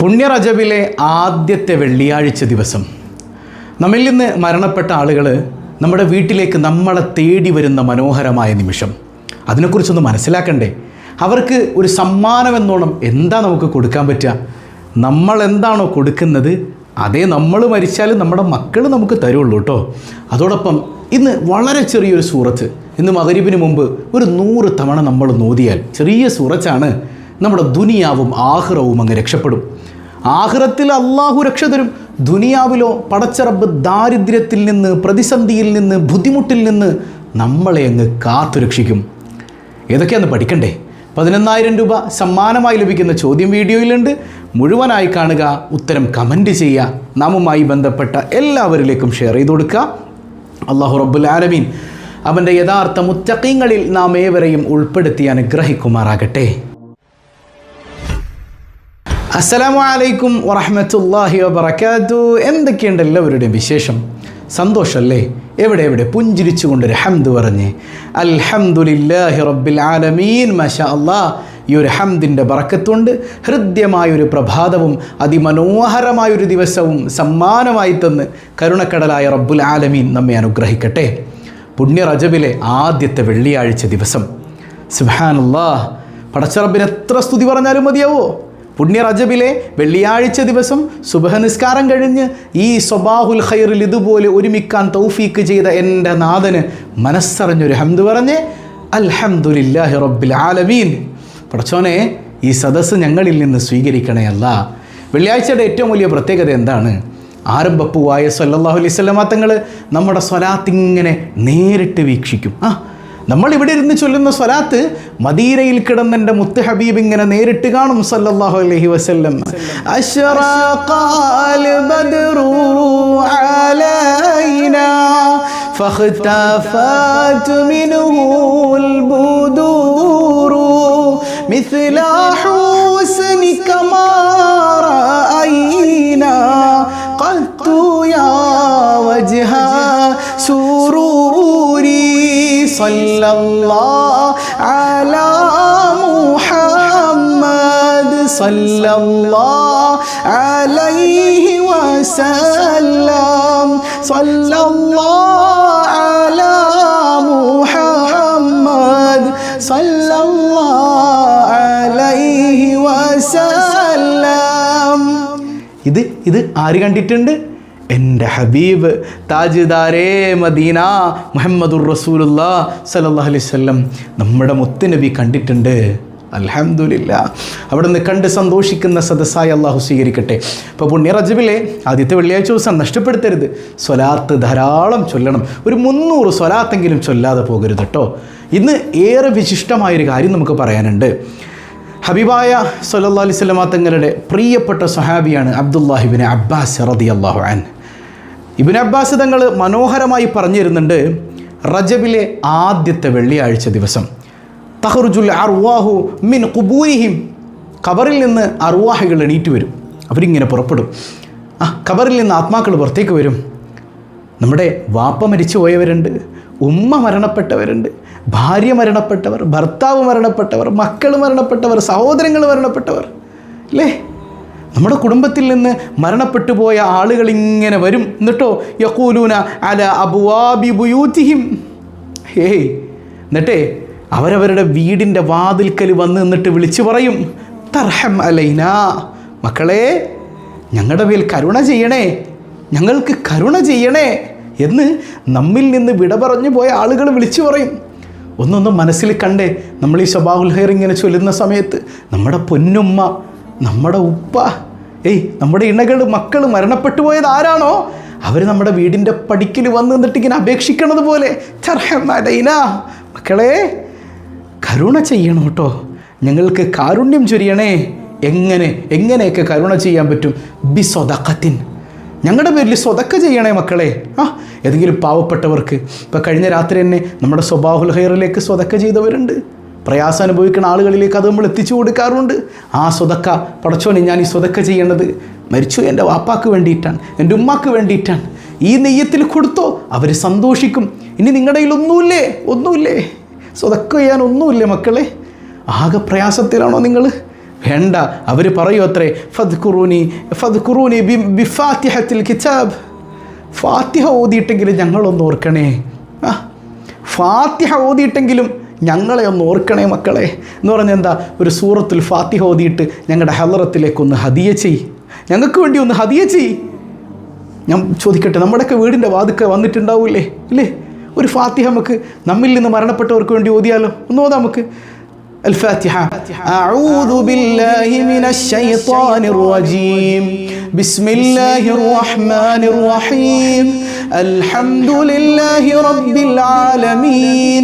പുണ്യ റജബിലെ ആദ്യത്തെ വെള്ളിയാഴ്ച ദിവസം. നമ്മിൽ നിന്ന് മരണപ്പെട്ട ആളുകൾ നമ്മുടെ വീട്ടിലേക്ക് നമ്മളെ തേടി വരുന്ന മനോഹരമായ നിമിഷം. അതിനെക്കുറിച്ചൊന്ന് മനസ്സിലാക്കണ്ടേ? അവർക്ക് ഒരു സമ്മാനം എന്നോണം എന്താ നമുക്ക് കൊടുക്കാൻ പറ്റുക? നമ്മൾ എന്താണോ കൊടുക്കുന്നത് അതേ നമ്മൾ മരിച്ചാലും നമ്മുടെ മക്കൾ നമുക്ക് തരുള്ളൂ കേട്ടോ. അതോടൊപ്പം ഇന്ന് വളരെ ചെറിയൊരു സൂറത്ത്. ഇന്ന് മകരീബിന് മുമ്പ് ഒരു നൂറ് തവണ നമ്മൾ നോദിയാൽ ചെറിയ സൂറച്ചാണ് നമ്മുടെ ദുനിയാവും ആഹ്റവും അങ്ങ് രക്ഷപ്പെടും. ആഹ്റത്തിൽ അള്ളാഹു രക്ഷ തരും. ദുനിയാവിലോ പടച്ചറബ് ദാരിദ്ര്യത്തിൽ നിന്ന് പ്രതിസന്ധിയിൽ നിന്ന് ബുദ്ധിമുട്ടിൽ നിന്ന് നമ്മളെ അങ്ങ് കാത്തുരക്ഷിക്കും ഏതൊക്കെയാന്ന് പഠിക്കണ്ടേ? പതിനൊന്നായിരം രൂപ സമ്മാനമായി ലഭിക്കുന്ന ചോദ്യം വീഡിയോയിലുണ്ട്. മുഴുവനായി കാണുക ഉത്തരം കമന്റ് ചെയ്യുക. നാമുമായി ബന്ധപ്പെട്ട എല്ലാവരിലേക്കും ഷെയർ ചെയ്ത് കൊടുക്കുക. അള്ളാഹു റബ്ബുൽ ആലമീൻ അവന്റെ യഥാർത്ഥ മുത്തക്കീങ്ങളിൽ നാം ഏവരെയും ഉൾപ്പെടുത്തി അനുഗ്രഹിക്കുമാറാകട്ടെ. അസ്സലാമു അലൈക്കും വറഹമത്തല്ലാഹി വബർക്കാത്തു എന്തൊക്കെയുണ്ട് എല്ലാവരുടെയും വിശേഷം? സന്തോഷമല്ലേ എവിടെ എവിടെ? പുഞ്ചിരിച്ചുകൊണ്ടൊരു ഹംദ് പറഞ്ഞ്. അൽഹംദുലില്ലാഹി റബ്ബിൽ ആലമീൻ മഷാ അല്ലാ ഈ ഒരു ഹംദിന്റെ ബറക്കത്തുണ്ട്. ഹൃദ്യമായൊരു പ്രഭാതവും അതിമനോഹരമായൊരു ദിവസവും സമ്മാനമായി തന്ന് കരുണക്കടലായ റബ്ബുൽ ആലമീൻ നമ്മെ അനുഗ്രഹിക്കട്ടെ. പുണ്യ റജബിലെ ആദ്യത്തെ വെള്ളിയാഴ്ച ദിവസം. സുബാനല്ലാ പടച്ചറബിന് എത്ര സ്തുതി പറഞ്ഞാലും മതിയാവോ? പുണ്യ റജബിലെ വെള്ളിയാഴ്ച ദിവസം സുബഹ നിസ്കാരം കഴിഞ്ഞ് ഈ സ്വബാഹുൽ ഖൈറിൽ ഇതുപോലെ ഒരുമിക്കാൻ തൗഫീക്ക് ചെയ്ത എന്റെ നാഥന് മനസ്സറിഞ്ഞൊരു ഹംദ് പറഞ്ഞ് അൽഹംദുലില്ലാഹി റബ്ബിൽ ആലമീൻ. പടച്ചോനെ ഈ സദസ്സ് ഞങ്ങളിൽ നിന്ന് സ്വീകരിക്കണേ അല്ല. വെള്ളിയാഴ്ചയുടെ ഏറ്റവും വലിയ പ്രത്യേകത എന്താണ്? ആരംഭപ്പൂവായ സല്ലല്ലാഹു അലൈഹി സ്വലമാ തങ്ങൾ നമ്മുടെ സ്വലാത്തിങ്ങനെ നേരിട്ട് വീക്ഷിക്കും. ആ നമ്മൾ ഇവിടെ ഇരുന്ന് ചൊല്ലുന്ന സ്വലാത്ത് മദീനയിൽ കിടന്ന് എൻ്റെ മുത്ത് ഹബീബ് ഇങ്ങനെ നേരിട്ട് കാണും സല്ലല്ലാഹു അലൈഹി വസല്ലം അശ്റഖാൽ ബദ്റു അലൈനാ فاختفت منه البدور مثل حسنك ما وسلم صلى الله على محمد صلى الله عليه وسلم ഇത് ഇത് ആര് കണ്ടിട്ടുണ്ട് എൻ്റെ ഹബീബ് താജ്ദാരേ മദീന മുഹമ്മദുർ റസൂലുള്ള സല്ലല്ലാഹു അലൈഹി വസല്ലം നമ്മുടെ മുത്തുനബി കണ്ടിട്ടുണ്ട് അൽഹംദുലില്ല. അവിടുന്ന് കണ്ട് സന്തോഷിക്കുന്ന സദസ്സായി അള്ളാഹു സ്വീകരിക്കട്ടെ. ഇപ്പോൾ പുണ്യ റജബിലെ ആദ്യത്തെ വെള്ളിയാഴ്ച ദിവസം നഷ്ടപ്പെടുത്തരുത്. സ്വലാത്ത് ധാരാളം ചൊല്ലണം. ഒരു മുന്നൂറ് സ്വലാത്തെങ്കിലും ചൊല്ലാതെ പോകരുത് കേട്ടോ ഇന്ന് ഏറെ വിശിഷ്ടമായൊരു കാര്യം നമുക്ക് പറയാനുണ്ട്. ഹബീബായ സല്ലാ അലൈഹി വസല്ലമ തങ്ങളുടെ പ്രിയപ്പെട്ട സഹാബിയാണ് അബ്ദുല്ലാഹിബിൻ അബ്ബാസ് റതി അള്ളാഹു അൻ ഇബിൻ അബ്ബാസ് തങ്ങൾ മനോഹരമായി പറഞ്ഞിരുന്നുണ്ട് റജബിലെ ആദ്യത്തെ വെള്ളിയാഴ്ച ദിവസം. തഹറുജുൽ അർവാഹു മിൻ കുബൂരിഹിം ഖബറിൽ നിന്ന് അർവാഹുകൾ എണീറ്റ് വരും. അവരിങ്ങനെ പുറപ്പെടും. ആ ഖബറിൽ നിന്ന് ആത്മാക്കൾ പുറത്തേക്ക് വരും. നമ്മുടെ വാപ്പ മരിച്ചു പോയവരുണ്ട്. ഉമ്മ മരണപ്പെട്ടവരുണ്ട്. ഭാര്യ മരണപ്പെട്ടവർ ഭർത്താവ് മരണപ്പെട്ടവർ മക്കൾ മരണപ്പെട്ടവർ സഹോദരങ്ങൾ മരണപ്പെട്ടവർ. അല്ലേ നമ്മുടെ കുടുംബത്തിൽ നിന്ന് മരണപ്പെട്ടു പോയ ആളുകൾ ഇങ്ങനെ വരും. എന്നിട്ടോ യക്കൂലൂന അല അബുവാബി ബുയൂത്തിഹിം. ഹേയ് എന്നിട്ടേ അവരവരുടെ വീടിന്റെ വാതിൽക്കൽ വന്ന് നിന്നിട്ട് വിളിച്ചു പറയും തർഹം അലൈന. മക്കളെ ഞങ്ങളുടെ മേൽ കരുണ ചെയ്യണേ ഞങ്ങൾക്ക് കരുണ ചെയ്യണേ എന്ന് നമ്മിൽ നിന്ന് വിട പറഞ്ഞു പോയ ആളുകൾ വിളിച്ചു പറയും. ഒന്നൊന്ന് മനസ്സിൽ കണ്ടേ നമ്മൾ ഈ സ്വഭാവുൽ ഹെയർ ഇങ്ങനെ ചൊല്ലുന്ന സമയത്ത് നമ്മുടെ പൊന്നുമ്മ നമ്മുടെ ഉപ്പ ഏയ് നമ്മുടെ ഇണകൾ മക്കൾ മരണപ്പെട്ടു പോയത് ആരാണോ? അവർ നമ്മുടെ വീടിന്റെ പടിക്കൽ വന്ന് നിന്നിട്ട് ഇങ്ങനെ അപേക്ഷിക്കണത് പോലെ മക്കളെ കരുണ ചെയ്യണം കേട്ടോ. ഞങ്ങൾക്ക് കാരുണ്യം ചൊരിയണേ. എങ്ങനെ എങ്ങനെയൊക്കെ കരുണ ചെയ്യാൻ പറ്റും? ബി സ്വതക്കത്തിൻ. ഞങ്ങളുടെ പേരിൽ സ്വതക്ക ചെയ്യണേ മക്കളെ. ആ ഏതെങ്കിലും പാവപ്പെട്ടവർക്ക്. ഇപ്പോൾ കഴിഞ്ഞ രാത്രി തന്നെ നമ്മുടെ സ്വഭാവുൽ ഹെയറിലേക്ക് സ്വതക്ക ചെയ്തവരുണ്ട്. പ്രയാസം അനുഭവിക്കുന്ന ആളുകളിലേക്ക് അത് നമ്മൾ എത്തിച്ചു കൊടുക്കാറുണ്ട്. ആ സ്വതക്ക പടച്ചോനെ ഞാൻ ഈ സ്വതക്ക ചെയ്യേണ്ടത് മരിച്ചു എന്റെ വാപ്പാക്ക് വേണ്ടിയിട്ടാണ് എന്റെ ഉമ്മാക്ക് വേണ്ടിയിട്ടാണ്. ഈ നെയ്യത്തിൽ കൊടുത്തോ അവർ സന്തോഷിക്കും. ഇനി നിങ്ങളുടെ കയ്യിൽ ഒന്നുമില്ലേ? ഒന്നുമില്ലേ? സ്വതക്ക അതൊക്കെ ചെയ്യാനൊന്നുമില്ല മക്കളെ. ആകെ പ്രയാസത്തിലാണോ നിങ്ങൾ? വേണ്ട. അവർ പറയൂ അത്രേ. ഫത് ഖുറൂനി ഫത് ഖുറൂനി ബി ബിഫാത്തിഹത്തിൽ കിതാബ്. ഫാത്തിഹ ഓതിയിട്ടെങ്കിലും ഞങ്ങളൊന്ന് ഓർക്കണേ. ആ ഫാത്തിഹ ഓതിയിട്ടെങ്കിലും ഞങ്ങളെ ഒന്ന് ഓർക്കണേ മക്കളെ. എന്ന് പറഞ്ഞാൽ എന്താ? ഒരു സൂറത്തിൽ ഫാത്തിഹ ഓതിയിട്ട് ഞങ്ങളുടെ ഹലറത്തിലേക്കൊന്ന് ഹതിയ ചെയ്. ഞങ്ങൾക്ക് വേണ്ടി ഒന്ന് ഹതിയ ചെയ്. ഞാൻ ചോദിക്കട്ടെ നമ്മുടെയൊക്കെ വീടിന്റെ വാതുക്കെ വന്നിട്ടുണ്ടാവില്ലേ? ഇല്ലേ? ഒരു ഫാത്തിഹ നമുക്ക് നമ്മിൽ നിന്ന് മരണപ്പെട്ടവർക്ക് വേണ്ടി ഓതിയാലോ ഒന്ന് ഓതാം നമുക്ക് الفاتحة أعوذ بالله من الشيطان الرجيم بسم الله الرحمن الرحيم الحمد لله رب العالمين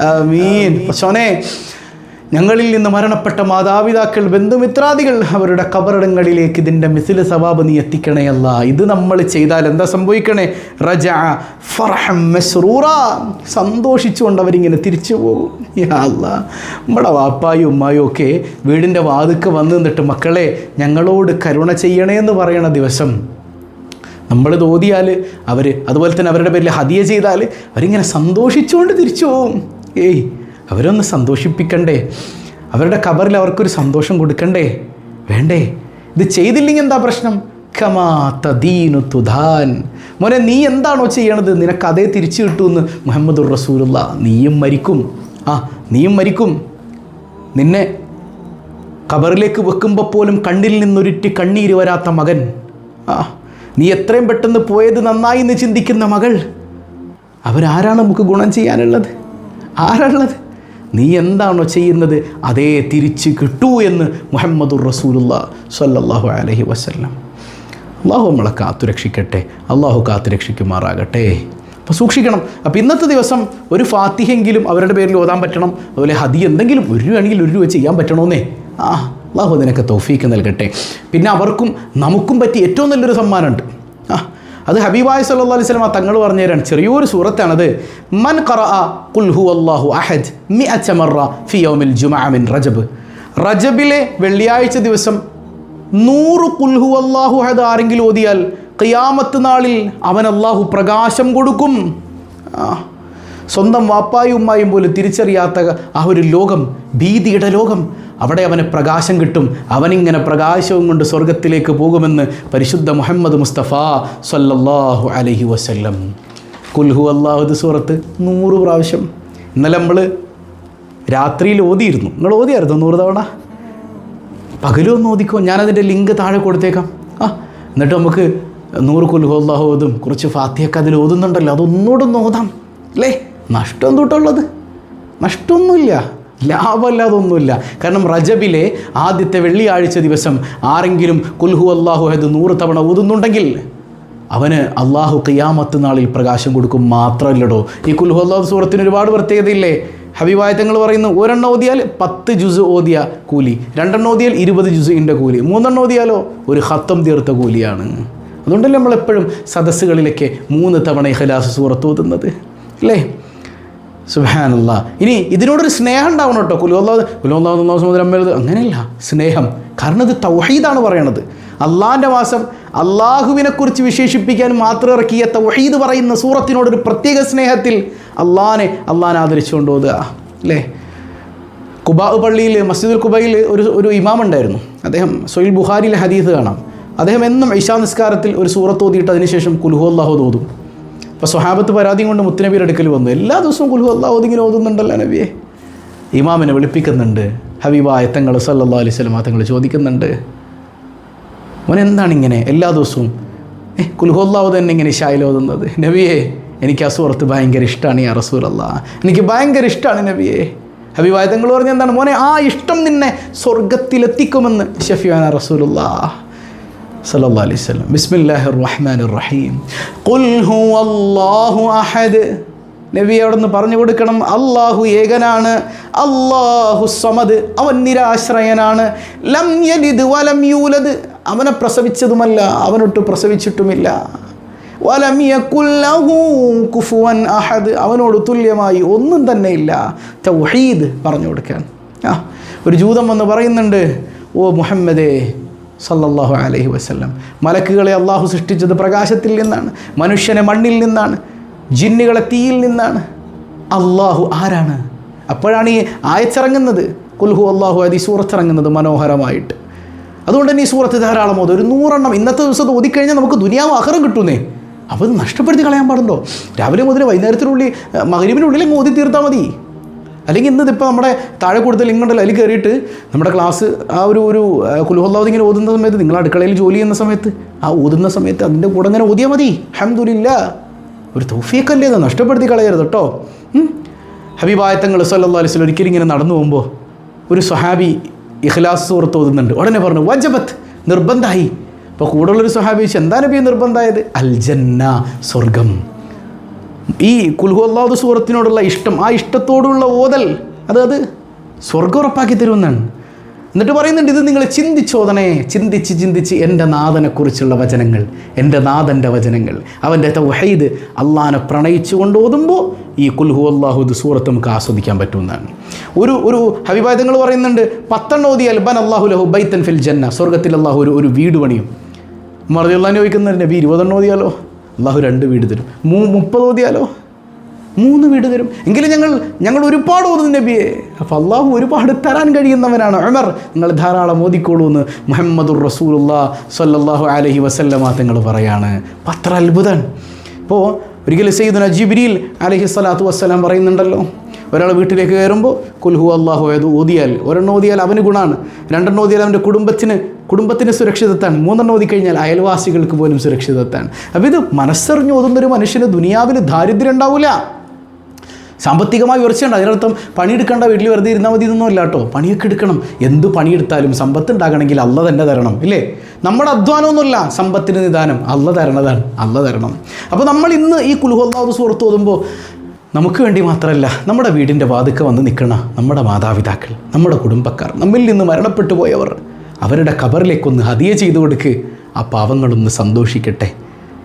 ആമീൻ. പശോനെ ഞങ്ങളിൽ നിന്ന് മരണപ്പെട്ട മാതാപിതാക്കൾ ബന്ധുമിത്രാദികൾ അവരുടെ കബറിടങ്ങളിലേക്ക് ഇതിന്റെ മിസിൽ സവാബ് നീ എത്തിക്കണേയല്ല ഇത് നമ്മൾ ചെയ്താൽ എന്താ സംഭവിക്കണേ? റജ മസ്റൂറ. സന്തോഷിച്ചുകൊണ്ട് അവരിങ്ങനെ തിരിച്ചു പോകും. അല്ലാ. നമ്മുടെ വാപ്പായും ഉമ്മായും ഒക്കെ വീടിന്റെ വാതുക്ക് വന്ന് നിന്നിട്ട് മക്കളെ ഞങ്ങളോട് കരുണ ചെയ്യണേ എന്ന് പറയണ ദിവസം നമ്മൾ തോതിയാൽ അവർ അതുപോലെ തന്നെ അവരുടെ പേരിൽ ഹതിയ ചെയ്താൽ അവരിങ്ങനെ സന്തോഷിച്ചുകൊണ്ട് തിരിച്ചു പോവും ഏയ് അവരൊന്ന് സന്തോഷിപ്പിക്കണ്ടേ? അവരുടെ കബറിൽ അവർക്കൊരു സന്തോഷം കൊടുക്കണ്ടേ? വേണ്ടേ? ഇത് ചെയ്തില്ലെങ്കിൽ എന്താ പ്രശ്നം? കമാ തദീനു തുധാൻ. മോനെ നീ എന്താണോ ചെയ്യണത്? നിനക്ക് അതേ തിരിച്ചു കിട്ടുമെന്ന് മുഹമ്മദുർ റസൂലുള്ള. നീയും മരിക്കും. ആ നീയും മരിക്കും. നിന്നെ കബറിലേക്ക് വെക്കുമ്പോൾ പോലും കണ്ണിൽ നിന്നൊരിറ്റി കണ്ണീര് വരാത്ത മകൻ. ആ നീ എത്രയും പെട്ടെന്ന് പോയത് നന്നായി എന്ന് ചിന്തിക്കുന്ന മകൾ. അവരാരാണ് നമുക്ക് ഗുണം ചെയ്യാനുള്ളത്? ആരാളുള്ളത് നീ എന്താണോ ചെയ്യുന്നത് അതേ തിരിച്ച് കിട്ടൂ എന്ന് മുഹമ്മദുർ റസൂലുള്ള സല്ലല്ലാഹു അലൈഹി വസല്ലം. അള്ളാഹു നമ്മളെ കാത്തുരക്ഷിക്കട്ടെ അള്ളാഹു കാത്തുരക്ഷിക്കുമാറാകട്ടെ അപ്പോൾ സൂക്ഷിക്കണം. അപ്പോൾ ഇന്നത്തെ ദിവസം ഒരു ഫാത്തിഹെങ്കിലും അവരുടെ പേരിൽ ഓതാൻ പറ്റണം അതുപോലെ ഹദി എന്തെങ്കിലും ഒരു രൂപയാണെങ്കിൽ ഒരു രൂപ ചെയ്യാൻ പറ്റണമെന്നേ ആ അള്ളാഹു അതിനൊക്കെ തൗഫീക്ക് നൽകട്ടെ. പിന്നെ അവർക്കും നമുക്കും പറ്റി ഏറ്റവും നല്ലൊരു സമ്മാനമുണ്ട്. അത് ഹബീബായ് സല്ലാ അലൈഹി സ്വലമ തങ്ങൾ പറഞ്ഞു തരാൻ ചെറിയൊരു സൂറത്താണത്. മൻ ഖറ ഖുൽ ഹു അല്ലാഹു അഹദ് മി അച്ചമറ ഫിയോമിൽ ജുമാമിൻ മിൻ റജബ്. റജബിലെ വെള്ളിയാഴ്ച ദിവസം നൂറ് കുൽഹു അള്ളാഹു അഹദ് ആരെങ്കിലും ഓതിയാൽ ഖിയാമത്ത് നാളിൽ അവൻ അള്ളാഹു പ്രകാശം കൊടുക്കും. സ്വന്തം വാപ്പായും ഉമ്മായും പോലും തിരിച്ചറിയാത്ത ആ ഒരു ലോകം ഭീതിയുടെ ലോകം അവിടെ അവന് പ്രകാശം കിട്ടും. അവനിങ്ങനെ പ്രകാശവും കൊണ്ട് സ്വർഗത്തിലേക്ക് പോകുമെന്ന് പരിശുദ്ധ മുഹമ്മദ് മുസ്തഫ സല്ലല്ലാഹു അലഹി വസ്ല്ലം. കുൽഹു അള്ളാഹുദ് സൂറത്ത് നൂറ് പ്രാവശ്യം. ഇന്നലെ നമ്മൾ രാത്രിയിൽ ഓതിയിരുന്നു. നിങ്ങൾ ഓതിയായിരുന്നു നൂറ് തവണ? പകലും ഒന്ന് ഓതിക്കോ. ഞാനതിന്റെ ലിങ്ക് താഴെ കൊടുത്തേക്കാം. ആ എന്നിട്ട് നമുക്ക് നൂറ് കുൽഹു അള്ളാഹു ഓതും. കുറച്ച് ഫാത്തിയൊക്കെ അതിൽ ഓതുന്നുണ്ടല്ലോ. അതൊന്നുകൂടെ ഒന്ന് ഓതാം. അല്ലേ? നഷ്ടം തൊട്ടുള്ളത് നഷ്ടമൊന്നുമില്ല. ലാഭമല്ലാതെ ഒന്നുമില്ല കാരണം റജബിലെ ആദ്യത്തെ വെള്ളിയാഴ്ച ദിവസം ആരെങ്കിലും കുൽഹു അള്ളാഹു അത് നൂറ് തവണ ഊതുന്നുണ്ടെങ്കിൽ അവന് അള്ളാഹു ഖിയാമത്ത് നാളിൽ പ്രകാശം കൊടുക്കും മാത്രമല്ലടോ ഈ കുൽഹു അള്ളാഹു സൂറത്തിന് ഒരുപാട് പ്രത്യേകതയില്ലേ? ഹബീബായത്തങ്ങൾ പറയുന്നു ഒരെണ്ണം ഓതിയാൽ പത്ത് ജുസ് ഓതിയ കൂലി രണ്ടെണ്ണം ഓതിയാൽ ഇരുപത് ജുസിന്റെ കൂലി മൂന്നെണ്ണം ഓതിയാലോ ഒരു ഹത്തം തീർത്ത കൂലിയാണ്. അതുകൊണ്ടല്ലേ നമ്മളെപ്പോഴും സദസ്സുകളിലൊക്കെ മൂന്ന് തവണ ഇഹലാസ് സൂറത്ത് ഓതുന്നത്? അല്ലേ സുബാനല്ല ഇനി ഇതിനോടൊരു സ്നേഹം ഉണ്ടാവണം കേട്ടോ. കുലുവല്ലാതെ ഒന്നാം സമുദ്രം അമ്മയുടെ അങ്ങനെയല്ല സ്നേഹം. കാരണം ഇത് തൗഹീദാണ് പറയണത്. അള്ളാഹിന്റെ വാസം അള്ളാഹുവിനെക്കുറിച്ച് വിശേഷിപ്പിക്കാൻ മാത്രം ഇറക്കിയ തൗഹീദ് പറയുന്ന സൂറത്തിനോടൊരു പ്രത്യേക സ്നേഹത്തിൽ അള്ളാഹാനെ അള്ളാഹാനെ ആദരിച്ചുകൊണ്ട് ഓതുക. അല്ലേ? കുബാ പള്ളിയിൽ മസ്ജിദുൽ കുബയിൽ ഒരു ഒരു ഇമാം ഉണ്ടായിരുന്നു. അദ്ദേഹം സൊയിൽ ബുഹാരിയിലെ ഹദീസ് കാണാം. അദ്ദേഹം എന്നും ഇഷാ നിസ്കാരത്തിൽ ഒരു സൂറത്ത് ഓതിയിട്ട് അതിനുശേഷം കുലുഹു അള്ളാഹു ഓതും. അപ്പോൾ സ്വഹാബത്ത് പരാതിയും കൊണ്ട് മുത്തുനബിയുടെ അടുക്കൽ വന്നു. എല്ലാ ദിവസവും കുൽഹു അള്ളാഹു അതിങ്ങനെ ഓതുന്നുണ്ടല്ലോ നബിയെ. ഇമാമിനെ വിളിപ്പിക്കുന്നുണ്ട്. ഹബീബായ തങ്ങൾ സല്ലാ അലൈഹി സ്വലമ തങ്ങൾ ചോദിക്കുന്നുണ്ട്. മോൻ എന്താണ് ഇങ്ങനെ എല്ലാ ദിവസവും ഏഹ് കുൽഹുല്ലാവ് തന്നെ ഇങ്ങനെ ഷായിൽ ഓതുന്നത്. നബിയെ എനിക്ക് ആ സുഹൃത്ത് ഭയങ്കര ഇഷ്ടമാണ് ഈ റസൂലല്ല എനിക്ക് ഭയങ്കര ഇഷ്ടമാണ് നബിയെ. തങ്ങൾ പറഞ്ഞ എന്താണ്? മോനെ ആ ഇഷ്ടം നിന്നെ സ്വർഗത്തിലെത്തിക്കുമെന്ന് ഷഫിയാൻ റസൂലുള്ള صلى الله عليه وسلم بسم الله الرحمن الرحيم قل هو الله أحد നബി അവിടെ നിന്ന് പറഞ്ഞു കൊടുക്കണം അള്ളാഹു ഏകനാണ് അള്ളാഹു സമദ് അവൻ നിരാശ്രയനാണ് ലം യലിദ് വലം യൂലദ് അവനെ പ്രസവിച്ചതുമല്ല അവനൊട്ട് പ്രസവിച്ചിട്ടുമില്ല വലം യകുല്ലഹു കുഫുവൻ അഹദ് അവനോട് തുല്യമായി ഒന്നും തന്നെ ഇല്ല തൗഹീദ് പറഞ്ഞു കൊടുക്കാൻ ആ ഒരു ജൂതം വന്ന് പറയുന്നുണ്ട് ഓ മുഹമ്മദേ സല്ലല്ലാഹു അലഹി വസല്ലം. മലക്കുകളെ അള്ളാഹു സൃഷ്ടിച്ചത് പ്രകാശത്തിൽ നിന്നാണ് മനുഷ്യനെ മണ്ണിൽ നിന്നാണ് ജിന്നുകളെ തീയിൽ നിന്നാണ്. അള്ളാഹു ആരാണ്? അപ്പോഴാണ് ഈ ആയച്ചിറങ്ങുന്നത് കുൽഹു അള്ളാഹു അതി സൂറത്തിറങ്ങുന്നത് മനോഹരമായിട്ട്. അതുകൊണ്ട് തന്നെ ഈ സൂറത്ത് ധാരാളം ഓതും. ഒരു നൂറെണ്ണം ഇന്നത്തെ ദിവസം ഓതിക്കഴിഞ്ഞാൽ നമുക്ക് ദുനിയാവ് അഹറം കിട്ടുന്നേ. അപ്പോൾ ഇത് നഷ്ടപ്പെടുത്തി കളയാൻ പാടുണ്ടോ? രാവിലെ മുതൽ വൈകുന്നേരത്തിനുള്ളിൽ മകരിവിനുള്ളിൽ അങ്ങ് ഓതി തീർത്താൽ മതി. അല്ലെങ്കിൽ ഇന്നിതിപ്പോൾ നമ്മുടെ താഴെ കൂടുതൽ ഇങ്ങോട്ട് അതിൽ കയറിയിട്ട് നമ്മുടെ ക്ലാസ് ആ ഒരു ഒരു കുലുഹല്ലാതെ ഇങ്ങനെ ഓതുന്ന സമയത്ത് നിങ്ങൾ അടുക്കളയിൽ ജോലി ചെയ്യുന്ന സമയത്ത് ആ ഓതുന്ന സമയത്ത് അതിന്റെ കൂടെ അങ്ങനെ ഓതിയാൽ മതി. അഹമ്മദില്ല ഒരു തോഫിയൊക്കെ നഷ്ടപ്പെടുത്തി കളയരുത് കേട്ടോ. ഹബിബായത്തങ്ങൾ സല്ലാ അലൈഹി സ്വലം ഒരിക്കലും ഇങ്ങനെ നടന്നു പോകുമ്പോൾ ഒരു സ്വഹാബി ഇഖ്ലാസ് സുഹൃത്ത് ഓതുന്നുണ്ട്. ഉടനെ പറഞ്ഞു വജബത്ത് നിർബന്ധമായി അപ്പോൾ കൂടുതലൊരു സ്വഹാബി എന്താ നബി നിർബന്ധമായത് അൽജന്ന സ്വർഗം ഈ കുൽഹു അള്ളാഹു സൂറത്തിനോടുള്ള ഇഷ്ടം ആ ഇഷ്ടത്തോടുള്ള ഓതൽ അത് അത് സ്വർഗം ഉറപ്പാക്കി തരുമെന്നാണ്. എന്നിട്ട് പറയുന്നുണ്ട് ഇത് നിങ്ങൾ ചിന്തിച്ചോദനെ ചിന്തിച്ച് ചിന്തിച്ച് എന്റെ നാഥനെക്കുറിച്ചുള്ള വചനങ്ങൾ എന്റെ നാഥന്റെ വചനങ്ങൾ അവന്റെ തൗഹീദ് പ്രണയിച്ചു കൊണ്ട് ഓതുമ്പോൾ ഈ കുൽഹു അള്ളാഹു ഇത് സൂറത്ത് നമുക്ക് ആസ്വദിക്കാൻ പറ്റുമെന്നാണ്. ഒരു ഒരു ഹവിബായതങ്ങൾ പറയുന്നുണ്ട് പത്തെണ്ണം ഓതി ബൻ അള്ളാഹു ലഹു ബൈത്തൻ ഫിൽ ജന്ന സ്വർഗത്തിൽ അള്ളാഹു ഒരു ഒരു വീട് പണിയും. മറുതി അള്ളഹാൻ നബി ഇരുപതെണ്ണം ഓതിയാലോ? അള്ളാഹു രണ്ട് വീട് തരും. മൂ മുപ്പത് ഓതിയാലോ മൂന്ന് വീട് തരും. എങ്കിലും ഞങ്ങൾ ഞങ്ങൾ ഒരുപാട് ഓതുന്നു നബിയെ. അപ്പോൾ അള്ളാഹു ഒരുപാട് തരാൻ കഴിയുന്നവനാണ് അമർ നിങ്ങൾ ധാരാളം ഓതിക്കോളൂ എന്ന് മുഹമ്മദുർ റസൂലുള്ള സല്ലാഹു അലഹി വസല്ലമ തങ്ങൾ പറയാണ്. പത്ര അത്ഭുതം. ഇപ്പോൾ ഒരിക്കലും സെയ്ദുന ജിബ്രീൽ അലഹി സ്വലാത്തു വസ്സലാം പറയുന്നുണ്ടല്ലോ ഒരാൾ വീട്ടിലേക്ക് കയറുമ്പോൾ കുൽഹു അള്ളാഹു ഏത് ഓതിയാൽ ഒരെണ്ണം ഓതിയാൽ അവന് ഗുണമാണ് രണ്ടെണ്ണം ഓതിയാൽ അവന്റെ കുടുംബത്തിന് കുടുംബത്തിന് സുരക്ഷിതത്താണ്. മൂന്നെണ്ണം ഓതി കഴിഞ്ഞാൽ അയൽവാസികൾക്ക് പോലും സുരക്ഷിതത്താണ്. അപ്പോൾ ഇത് മനസ്സറിഞ്ഞ് ഓതുന്നൊരു മനുഷ്യന് ദുനിയാവിൽ ദാരിദ്ര്യം ഉണ്ടാവില്ല സാമ്പത്തികമായി ഉയർച്ചയുണ്ട്. അതിനർത്ഥം പണിയെടുക്കേണ്ട വീട്ടിൽ വെറുതെ ഇരുന്നാൽ മതി ഇതൊന്നും അല്ല കേട്ടോ. പണിയൊക്കെ എടുക്കണം. എന്ത് പണിയെടുത്താലും സമ്പത്ത് ഉണ്ടാകണമെങ്കിൽ അല്ല തന്നെ തരണം ഇല്ലേ? നമ്മുടെ അധ്വാനമൊന്നുമില്ല സമ്പത്തിന് നിദാനം. അല്ല തരണതാണ്. അല്ല തരണം. അപ്പോൾ നമ്മൾ ഇന്ന് ഈ കുലുഹൊന്നാമത് സുഹൃത്ത് ഓതുമ്പോൾ നമുക്ക് വേണ്ടി മാത്രമല്ല നമ്മുടെ വീടിന്റെ വാതുക്ക വന്ന് നിൽക്കണ നമ്മുടെ മാതാപിതാക്കൾ നമ്മുടെ കുടുംബക്കാർ നമ്മിൽ നിന്ന് മരണപ്പെട്ടു പോയവർ അവരുടെ കബറിലേക്കൊന്ന് ഹതിയ ചെയ്തു കൊടുക്ക് ആ പാവങ്ങളൊന്ന് സന്തോഷിക്കട്ടെ.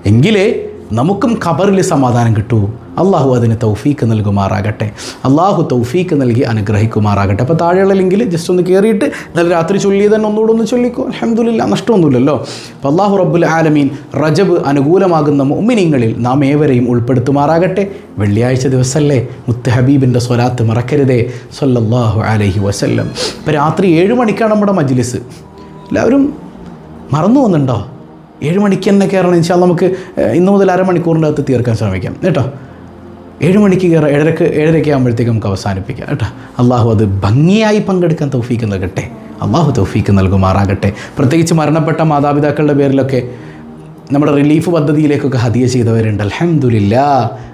എങ്കിലേ നമുക്കും ഖബറിൽ സമാധാനം കിട്ടൂ. അള്ളാഹു അതിന് തൗഫീക്ക് നൽകുമാറാകട്ടെ. അള്ളാഹു തൗഫീക്ക് നൽകി അനുഗ്രഹിക്കുമാറാകട്ടെ. അപ്പോൾ താഴെയുള്ള ലിങ്കിൽ ജസ്റ്റ് ഒന്ന് കയറിയിട്ട് നല്ല രാത്രി ചൊല്ലി തന്നെ ഒന്നുകൂടെ ഒന്ന് ചൊല്ലിക്കോ. അലഹമുല്ല നഷ്ടമൊന്നുമില്ലല്ലോ. അപ്പോൾ അള്ളാഹു റബ്ബുൽ ആലമീൻ റജബ് അനുകൂലമാകുന്ന മുഅ്മിനീങ്ങളിൽ നാം ഏവരെയും ഉൾപ്പെടുത്തുമാറാകട്ടെ. വെള്ളിയാഴ്ച ദിവസമല്ലേ മുത്ത് ഹബീബിന്റെ സ്വലാത്ത് മറക്കരുതേ. സല്ലല്ലാഹു അലഹി വസല്ലം. ഇപ്പോൾ രാത്രി ഏഴ് മണിക്കാണ് നമ്മുടെ മജ്ലിസ്. എല്ലാവരും മറന്നു പോകുന്നുണ്ടോ? ഏഴ് മണിക്ക് തന്നെ കയറണം. വെച്ചാൽ നമുക്ക് ഇന്ന് മുതൽ അരമണിക്കൂറിന്റെ അകത്ത് തീർക്കാൻ ശ്രമിക്കാം. കേട്ടോ? ഏഴ് മണിക്ക് കയറാം ഏഴരക്ക് ഏഴരയ്ക്ക് ആകുമ്പോഴത്തേക്ക് നമുക്ക് അവസാനിപ്പിക്കാം. കേട്ടോ? അള്ളാഹു അത് ഭംഗിയായി പങ്കെടുക്കാൻ തൗഫീക്ക് നൽകട്ടെ. അള്ളാഹു തൗഫീക്ക് നൽകുമാറാകട്ടെ. പ്രത്യേകിച്ച് മരണപ്പെട്ട മാതാപിതാക്കളുടെ പേരിലൊക്കെ നമ്മുടെ റിലീഫ് പദ്ധതിയിലേക്കൊക്കെ ഹതിയ ചെയ്തവരുണ്ട്. അലഹമുല്ല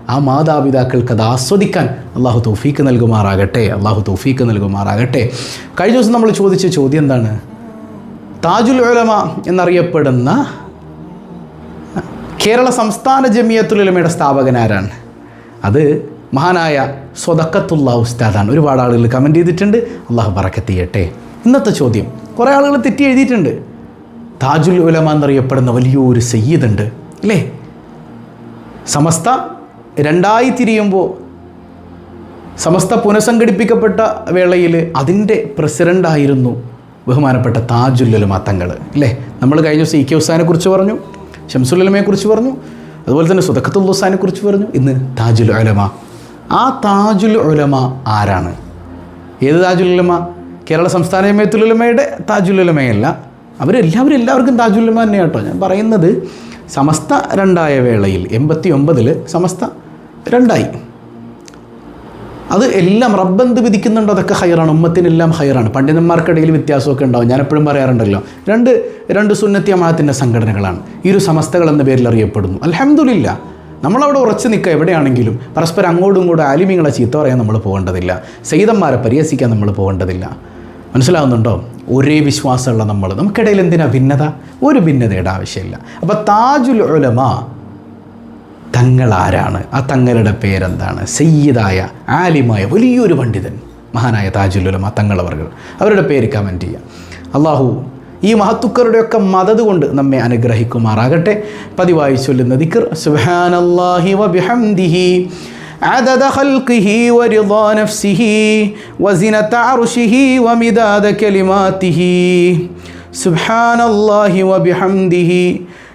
ആ മാതാപിതാക്കൾക്ക് അത് ആസ്വദിക്കാൻ അള്ളാഹു തൗഫീക്ക് നൽകുമാറാകട്ടെ. അള്ളാഹു തൗഫീക്ക് നൽകുമാറാകട്ടെ. കഴിഞ്ഞ ദിവസം നമ്മൾ ചോദിച്ച ചോദ്യം എന്താണ്? താജുൽ ഉലമ എന്നറിയപ്പെടുന്ന കേരള സംസ്ഥാന ജമിയത്തുലമയുടെ സ്ഥാപകൻ ആരാണ്? അത് മഹാനായ സ്വതക്കത്തുള്ള ഉസ്താദാണ്. ഒരുപാട് ആളുകൾ കമന്റ് ചെയ്തിട്ടുണ്ട്. അള്ളാഹു പറക്കത്തിയട്ടെ ഇന്നത്തെ ചോദ്യം. കുറേ ആളുകൾ തെറ്റി എഴുതിയിട്ടുണ്ട്. താജുൽ ഉലമ എന്നറിയപ്പെടുന്ന വലിയൊരു സയ്യിദുണ്ട്. അല്ലേ സമസ്ത രണ്ടായി തിരിയുമ്പോൾ സമസ്ത പുനഃസംഘടിപ്പിക്കപ്പെട്ട വേളയിൽ അതിന്റെ പ്രസിഡന്റായിരുന്നു ബഹുമാനപ്പെട്ട താജുല്ലുലമ തങ്ങൾ അല്ലേ നമ്മൾ കഴിഞ്ഞ ദിവസം ഇ കെ ഉസ്താനെ കുറിച്ച് പറഞ്ഞു. ഷംസുലുലമയെ കുറിച്ച് പറഞ്ഞു. അതുപോലെ തന്നെ സുദഖത്തുൽ കുറിച്ച് പറഞ്ഞു. ഇന്ന് താജുൽ ഉലമ. ആ താജുൽ ഉലമ ആരാണ്? ഏത് താജുൽ ഉലമ? കേരള സംസ്ഥാന ജമയത്തുലുലമയുടെ താജുൽ ഉലമയല്ല. അവരെല്ലാവരും എല്ലാവർക്കും താജുൽ ഉലമ തന്നെ കേട്ടോ. ഞാൻ പറയുന്നത് സമസ്ത രണ്ടായ വേളയിൽ എൺപത്തി ഒമ്പതിൽ സമസ്ത രണ്ടായി. അത് എല്ലാം റബ്ബന്ത് വിധിക്കുന്നുണ്ടോ അതൊക്കെ ഹയറാണ് ഉമ്മത്തിനെല്ലാം ഹയറാണ് പണ്ഡിതന്മാർക്കിടയിൽ വ്യത്യാസമൊക്കെ ഉണ്ടാവും. ഞാൻ എപ്പോഴും പറയാറുണ്ടല്ലോ രണ്ട് രണ്ട് സുന്നത്തി അമാത്തിന്റെ സംഘടനകളാണ്. ഈ ഒരു സമസ്തകൾ എന്ന പേരിൽ അറിയപ്പെടുന്നു. അലഹമുല്ല നമ്മളവിടെ ഉറച്ചു നിൽക്കുക എവിടെയാണെങ്കിലും പരസ്പരം അങ്ങോട്ടും ഇങ്ങോട്ടും ആലിമ്യങ്ങളെ ചീത്ത പറയാൻ നമ്മൾ പോകേണ്ടതില്ല. സെയ്തന്മാരെ പരിഹസിക്കാൻ നമ്മൾ പോകേണ്ടതില്ല. മനസ്സിലാവുന്നുണ്ടോ? ഒരേ വിശ്വാസമുള്ള നമ്മൾ. നമുക്കിടയിൽ എന്തിനാ ഭിന്നത? ഒരു ഭിന്നതയുടെ ആവശ്യമില്ല. അപ്പോൾ താജുൽ ഉലമ തങ്ങൾ ആരാണ് ആ തങ്ങളുടെ പേരെന്താണ് സയ്യിദായ ആലിമായ വലിയൊരു പണ്ഡിതൻ മഹാനായ താജുലുലമ തങ്ങളവർകൾ അവരുടെ പേര് കമൻറ്റ് ചെയ്യാം അള്ളാഹു ഈ മഹത്തുക്കരുടെയൊക്കെ മദത് കൊണ്ട് നമ്മെ അനുഗ്രഹിക്കുമാറാകട്ടെ പതിവായി ചൊല്ലുന്ന ദിക്ർ സുബ്ഹാനല്ലാഹി വബിഹംദിഹി عدد خلقه ورضا نفسه وزنة عرشه ومداد كلماته سبحان الله وبحمده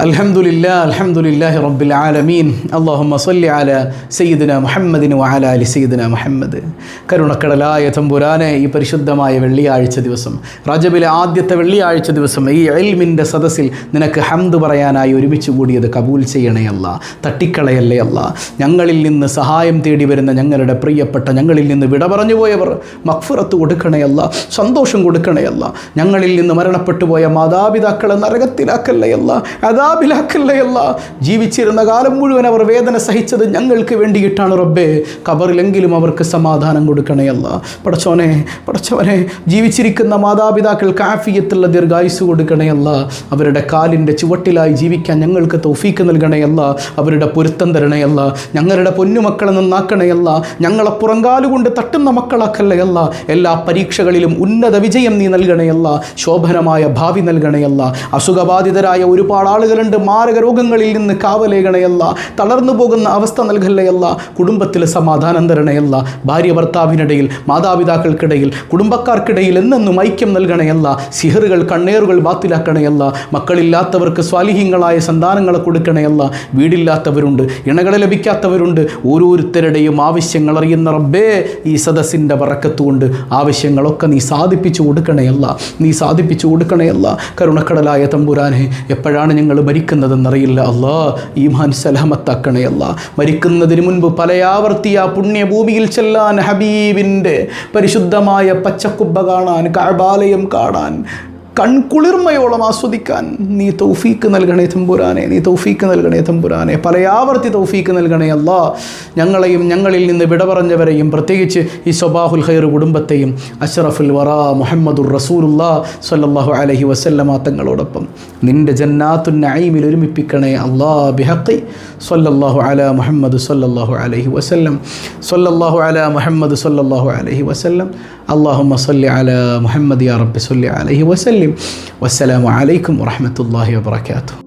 الحمد لله الحمد لله رب العالمين اللهم صل على سيدنا محمد وعلى آل سيدنا محمد കരുണക്കടലായ തമ്പുരാനെ ഈ പരിശുദ്ധമായ വെള്ളിയാഴ്ച ദിവസം റജബിലെ ആദ്യത്തെ വെള്ളിയാഴ്ച ദിവസം ഈ എൽമിൻ്റെ സദസ്സിൽ നിനക്ക് ഹംദ് പറയാനായി ഒരുമിച്ച് കൂടിയത് കബൂൽ ചെയ്യണേ അല്ല തട്ടിക്കളയല്ലേ അല്ല ഞങ്ങളിൽ നിന്ന് സഹായം തേടി വരുന്ന ഞങ്ങളുടെ പ്രിയപ്പെട്ട ഞങ്ങളിൽ നിന്ന് വിട പറഞ്ഞു പോയവർ മക്ഫുറത്ത് കൊടുക്കണയല്ല സന്തോഷം കൊടുക്കണയല്ല ഞങ്ങളിൽ നിന്ന് മരണപ്പെട്ടു പോയ മാതാപിതാക്കളെ നരകത്തിലാക്കല്ലയല്ല അതാബിലാക്കല്ലയല്ല ജീവിച്ചിരുന്ന കാലം മുഴുവൻ അവർ വേദന സഹിച്ചത് ഞങ്ങൾക്ക് വേണ്ടിയിട്ടാണ് റബ്ബേ. കബറിലെങ്കിലും അവർക്ക് സമാധാനം കൊടുക്കണേ കൊടുക്കണയല്ല. പടച്ചോനെ പടച്ചവനെ ജീവിച്ചിരിക്കുന്ന മാതാപിതാക്കൾ കാഫിയത്തുള്ള ദീർഘായുസ് കൊടുക്കണയല്ല. അവരുടെ കാലിന്റെ ചുവട്ടിലായി ജീവിക്കാൻ ഞങ്ങൾക്ക് തൗഫീക്ക് നൽകണയല്ല. അവരുടെ പൊരുത്തം തരണയല്ല. ഞങ്ങളുടെ പൊന്നുമക്കളെ നന്നാക്കണേ നന്നാക്കണയല്ല. ഞങ്ങളെ പുറങ്കാലുകൊണ്ട് തട്ടുന്ന മക്കളാക്കല്ലയല്ല. എല്ലാ പരീക്ഷകളിലും ഉന്നത വിജയം നീ നൽകണേ നൽകണയല്ല. ശോഭനമായ ഭാവി നൽകണേ നൽകണയല്ല. അസുഖബാധിതരായ ഒരുപാട് ആളുകളുണ്ട് മാരക രോഗങ്ങളിൽ നിന്ന് കാവലേകണയല്ല തളർന്നു പോകുന്ന അവസ്ഥ നൽകല്ലയല്ല കുടുംബത്തിൽ സമാധാനം തരണയല്ല ഭാര്യ ഭർത്താവിനിടയിൽ മാതാപിതാക്കൾക്കിടയിൽ കുടുംബക്കാർക്കിടയിൽ എന്നെന്നും ഐക്യം നൽകണയല്ല സിഹറുകൾ കണ്ണേറുകൾ ബാത്തിലാക്കണയല്ല മക്കളില്ലാത്തവർക്ക് സ്വാലിഹ്യങ്ങളായ സന്താനങ്ങളെ കൊടുക്കണയല്ല വീടില്ലാത്തവരുണ്ട് ഇണകളെ ലഭിക്കാത്തവരുണ്ട് ഓരോരുത്തരുടെയും ആവശ്യങ്ങൾ അറിയുന്ന റബ്ബേ ഈ സദസ്സിന്റെ വറക്കത്തുകൊണ്ട് ആവശ്യങ്ങളൊക്കെ നീ സാധിപ്പിച്ചു കൊടുക്കണയല്ല നീ സാധിപ്പിച്ചു കൊടുക്കണയല്ല. കരുണക്കടലായ തമ്പുരാനെ എപ്പോഴാണ് ഞങ്ങൾ മരിക്കുന്നതെന്നറിയില്ല. അല്ലാ ഈമാൻ സലാമത്താക്കണയല്ല മരിക്കുന്നതിന് മുൻപ് പലയാവർത്തി ആ പുണ്യഭൂമിയിൽ ചെല്ലാൻ ഹബീബിന്റെ പരിശുദ്ധമായ പച്ചക്കുബ്ബ കാണാൻ കാബാലയം കാണാൻ കൺകുളിർമയോളം ആസ്വദിക്കാൻ നീ തൗഫീക്ക് നൽകണേ തമ്പുരാനെ നീ തൗഫീക്ക് നൽകണേ തമ്പുരാനെ. പലയാവർത്തി തൗഫീക്ക് നൽകണേ അല്ലാ. ഞങ്ങളെയും ഞങ്ങളിൽ നിന്ന് വിട പറഞ്ഞവരെയും പ്രത്യേകിച്ച് ഈ സൊബാഹുൽ ഖൈർ കുടുംബത്തെയും അഷറഫുൽ വറ മുഹമ്മദുർ റസൂലുല്ലാ സല്ലാഹു അലഹി വസല്ലമ തങ്ങളോടൊപ്പം. നിന്റെ ജന്നാത്തു നഈമിൽ ഒരുമിപ്പിക്കണേ അള്ളാ ബിഹക്കൈ സല്ലല്ലാഹു അല മുഹമ്മദ് സല്ലല്ലാഹു അലഹി വസല്ലം. സല്ലല്ലാഹു അല മുഹമ്മദ് സല്ലല്ലാഹു അലഹി വസല്ലം. അള്ളാഹു സല്ലി അല മുഹമ്മദ് യാ റബ്ബി സല്ലി അലഹി വസല്ലം. وسلم والسلام عليكم ورحمة الله وبركاته.